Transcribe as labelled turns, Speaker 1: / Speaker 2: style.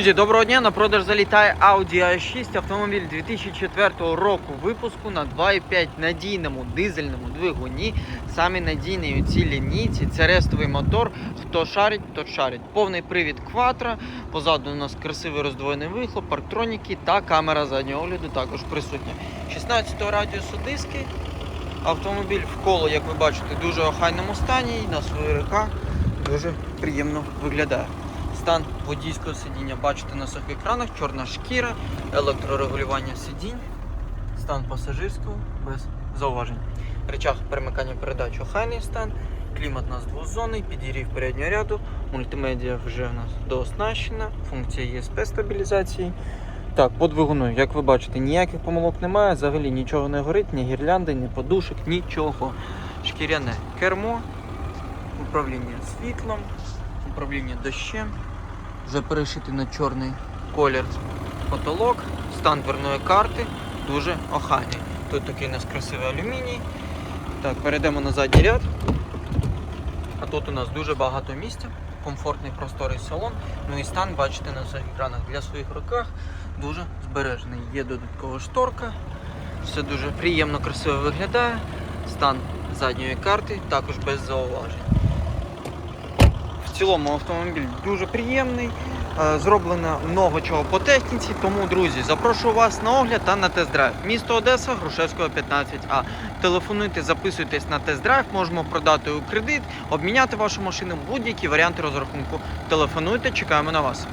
Speaker 1: Друзі, доброго дня! На продаж залітає Audi A6 автомобіль 2004 року випуску на 2,5 надійному дизельному двигуні. Самі надійні у цій лінійці. Це рестовий мотор. Хто шарить, тот шарить. Повний привід Quattro. Позаду у нас красивий роздвоєний вихлоп, парктроніки та камера заднього огляду також присутня. 16 радіусу диски. Автомобіль в коло, як ви бачите, дуже охайному стані і на свої река дуже приємно виглядає. Стан водійського сидіння бачите на всіх екранах, чорна шкіра, електрорегулювання сидінь, стан пасажирського без зауважень. Речах перемикання передач охайний стан, клімат у нас двозонний, підігрів переднього ряду, мультимедіа вже в нас дооснащена, функція ЄСП стабілізації. Так, по двигуну, як ви бачите, ніяких помилок немає, взагалі нічого не горить, ні гірлянди, ні подушок, нічого. Шкіряне кермо, управління світлом, управління дощем. Вже перешитий на чорний колір потолок, стан дверної карти дуже охайний. Тут такий у нас красивий алюміній. Так, перейдемо на задній ряд. А тут у нас дуже багато місця, комфортний просторий салон. Ну і стан, бачите, на всіх екранах для своїх руках дуже збережений. Є додаткова шторка, все дуже приємно, красиво виглядає. Стан задньої карти також без зауважень. Цілому автомобіль дуже приємний. е, Зроблено много чого по техніці, тому, друзі, запрошую вас на огляд та на тест-драйв. Місто Одеса, Грушевського 15А. Телефонуйте, записуйтесь на тест-драйв, можемо продати у кредит, обміняти вашу машину, будь-які варіанти розрахунку. Телефонуйте, чекаємо на вас.